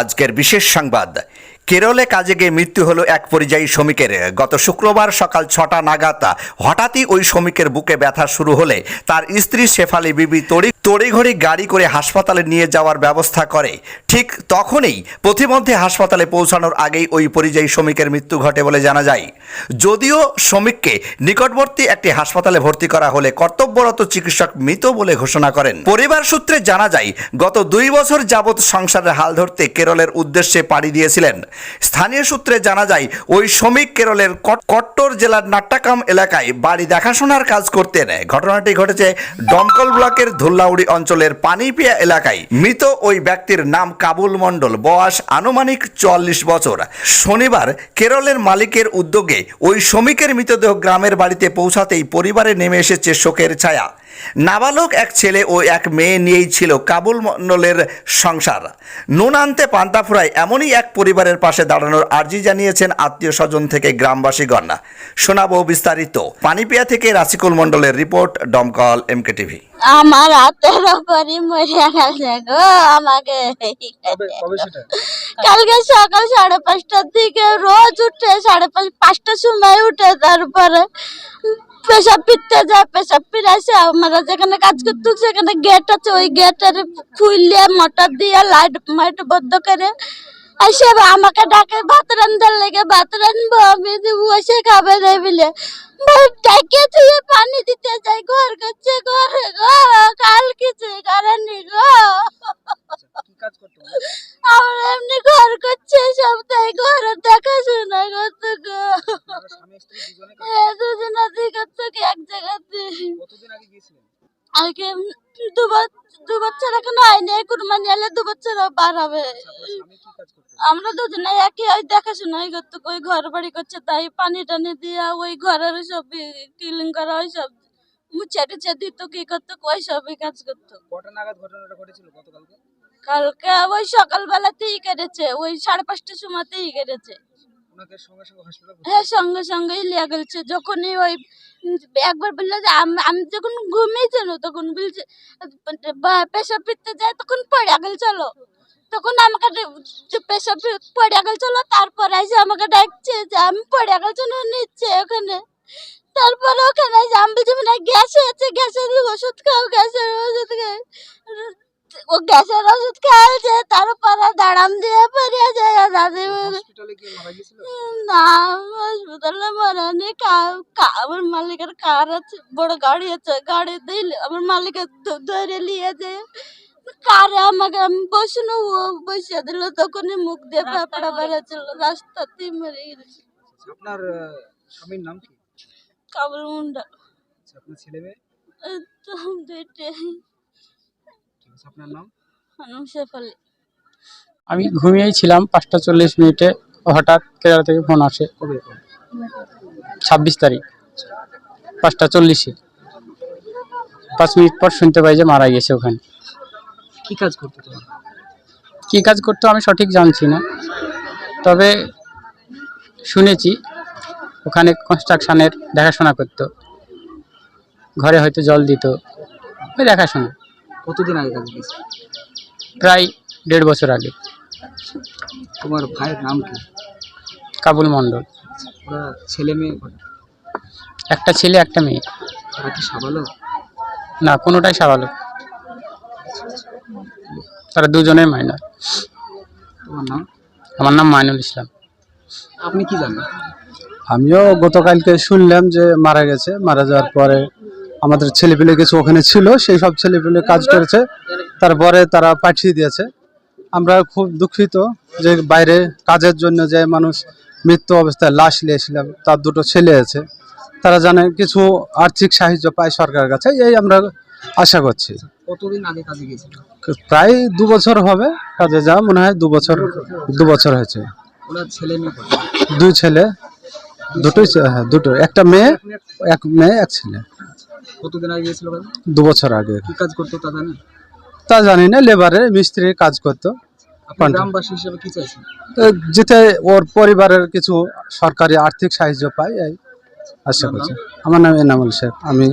আজকের বিশেষ সংবাদ। কেরলে কাজে গিয়ে মৃত্যু হলো এক পরিযায়ী শ্রমিকের। গত শুক্রবার সকাল ছটা নাগাদ হঠাৎই ওই শ্রমিকের বুকে ব্যথা শুরু হলে তার স্ত্রী শেফালি বিবি তড়ি তড়িঘড়ি গাড়ি করে হাসপাতালে নিয়ে যাওয়ার ব্যবস্থা করে। ঠিক তখনই প্রতিমধ্যে হাসপাতালে পৌঁছানোর আগেই ওই পরিযায়ী শ্রমিকের মৃত্যু ঘটে বলে জানা যায়। যদিও শ্রমিককে নিকটবর্তী একটি হাসপাতালে ভর্তি করা হলে কর্তব্যরত চিকিৎসক মৃত বলে ঘোষণা করেন। পরিবার সূত্রে জানা যায়, গত দুই বছর যাবৎ সংসারের হাল ধরতে কেরলের উদ্দেশ্যে পাড়ি দিয়েছিলেন। স্থানীয় সূত্রে জানা যায়, ওই শ্রমিক কেরলের কট্টর জেলার নাট্টাকাম এলাকায় বাড়ি দেখাশোনার কাজ করতেন ঘটনাটি ঘটেছে দমকল ব্লকের ধুল্লাউড়ি অঞ্চলের পানিপিয়া এলাকায়। মৃত ওই ব্যক্তির নাম কাবুল মণ্ডল। বয়স আনুমানিক চুয়াল্লিশ বছর। শনিবার কেরলের মালিকের উদ্যোগে ওই শ্রমিকের মৃতদেহ গ্রামের বাড়িতে পৌঁছাতেই পরিবারে নেমে এসেছে শোকের ছায়া। নাবালক এক ছেলে ও এক মেয়ে নিয়েই ছিল কাবুল মণ্ডলের সংসার। নুন আনতে পান্তা ফুরায় এমনই এক পরিবারের পাশে দাঁড়ানোর আর্জি জানিয়েছেন আত্মীয় স্বজন থেকে গ্রামবাসী গ্রামবাসীগণ। শোনাবো বিস্তারিত। পানিপিয়া থেকে রাসিকুল মণ্ডলের রিপোর্ট ডমকল এমকে টিভি আমার হাতের ওপরই মরে গেছে গো আমাকে কালকে সকাল সাড়ে পাঁচটার দিকে রোজ উঠে সাড়ে পাঁচ পাঁচটার সময় উঠে তারপরে পেশাব ফিরতে যায় পেশাব আসে আমরা যেখানে কাজ করতো সেখানে গেট আছে ওই গেটের খুললে মোটর দিয়ে লাইট মাইট বন্ধ করে। এসে আমাকে ডাকে ভাত রান্ধার লেগে ভাত রানবো আমি বসে খাবে দেয় বলে। ডাকে তুই পানি দিতে যাই ঘর করছে ঘরে গো কাল কিছু করেনি গো। হবে আমরা এমনি ঘর করছে সপ্তাহে ঘর দেখাশোনা করতো গো আপনারা স্বামী স্ত্রী দুজনে কাজ এ দুজনা দিকে থেকে এক জায়গাতে কতদিন আগে গিয়েছিলেন আগে দু বছর দু বছর এখন হয়নি কুরবানি এলে দু বছর পার হবে। আমরা দুজনে একই ওই ওই করতো ওই ঘর বাড়ি করছে তাই পানি টানি দিয়া ওই ঘরের সব ক্লিন করা ওই সব মুছে টুছে দিত কি করতো ওই সবই কাজ করতো। কালকে ওই সকালবেলাতেই কেটেছে ওই সাড়ে পাঁচটার সময়তেই কেটেছে। হ্যাঁ সঙ্গে সঙ্গেই লিয়া গেছে যখনই ওই একবার বলল যে আম- যখন ঘুমিয়ে ঘুমিয়েছিল তখন বলছে পেশাব ফিরতে যায় তখন পড়ে গেল চলো। তখন আমাকে পেশাব পড়ে গেল চলো। তারপরে এসে আমাকে ডাকছে যে আমি পড়ে গেল চলো নিচ্ছে ওখানে। তারপরে ওখানে আমি বলছি মানে গ্যাস হয়েছে গ্যাসের ওষুধ খাও গ্যাসের ওষুধ খাও। ও গ্যাসের ওষুধ খাওয়াছে তারপরে দাঁড়াম দিয়ে পড়ে যায় দাদি হসপিটালে কি মারা গিয়েছিল? না হাসপাতালে মারানি আমার মালিকের কার আছে বড় গাড়ি আছে গাড়ি দিলে আমার মালিকের ধরে নিয়ে যায়। কারে আমাকে আমি বসিনি ও বসিয়ে দিল তখনই মুখ দিয়ে পেপড়া বেড়েছিল রাস্তাতেই মরে গেছে। আপনার স্বামীর নাম কি? কাবুল মুন্ডা। আচ্ছা আপনার ছেলে মেয়ে? দুইটাই। আপনার নাম? আমি ঘুমিয়েই ছিলাম পাঁচটা চল্লিশ মিনিটে। হঠাৎ কেরালা থেকে ফোন আসে। ছাব্বিশ তারিখ। পাঁচটা চল্লিশে। পাঁচ মিনিট পর শুনতে পাই যে মারা গেছে ওখানে। কি কাজ করতে তোমার? কী কাজ করতো আমি সঠিক জানছি না। তবে শুনেছি ওখানে কনস্ট্রাকশানের দেখাশোনা করতো। ঘরে হয়তো জল দিত। ওই দেখাশোনা। কতদিন আগে কাজ প্রায় দেড় বছর আগে। তোমার ভাইয়ের নাম কি? কাবুল মণ্ডল। ওরা ছেলে মেয়ে কটা? একটা ছেলে একটা মেয়ে। ওরা কি সাবালো? না কোনোটাই সাবালক তারা দুজনেই মাইনার তোমার নাম? আমার নাম মাইনুল ইসলাম। আপনি কি জানেন? আমিও গতকালকে শুনলাম যে মারা গেছে মারা যাওয়ার পরে আমাদের ছেলেপিলে কিছু ওখানে ছিল সেই সব ছেলেপিলে কাজ করেছে। তারপরে তারা পাঠিয়ে দিয়েছে। আমরা খুব দুঃখিত যে বাইরে কাজের জন্য যে মানুষ মৃত্যু অবস্থায় লাশ নিয়েছিলাম তার দুটো ছেলে আছে। তারা জানে কিছু আর্থিক সাহায্য পায় সরকারের কাছে এই আমরা আশা করছি। কতদিন আগে কাজে গিয়েছিল প্রায় দু বছর হবে কাজে যাওয়া মনে হয় দু বছর দু বছর হয়েছে। ছেলে দুই ছেলে দুটোই হ্যাঁ দুটো একটা মেয়ে এক মেয়ে এক ছেলে। কতদিন আগে গিয়েছিল কাজে দু বছর আগে। কি কাজ করতো তা জানেন? তা জানি না লেবারে মিস্ত্রি কাজ করতো। আপনি গ্রামবাসী হিসেবে কি চাইছেন? যেতে ওর পরিবারের কিছু সরকারি আর্থিক সাহায্য পাই এই আশা করছি। আমার নাম এনামুল শেখ আমি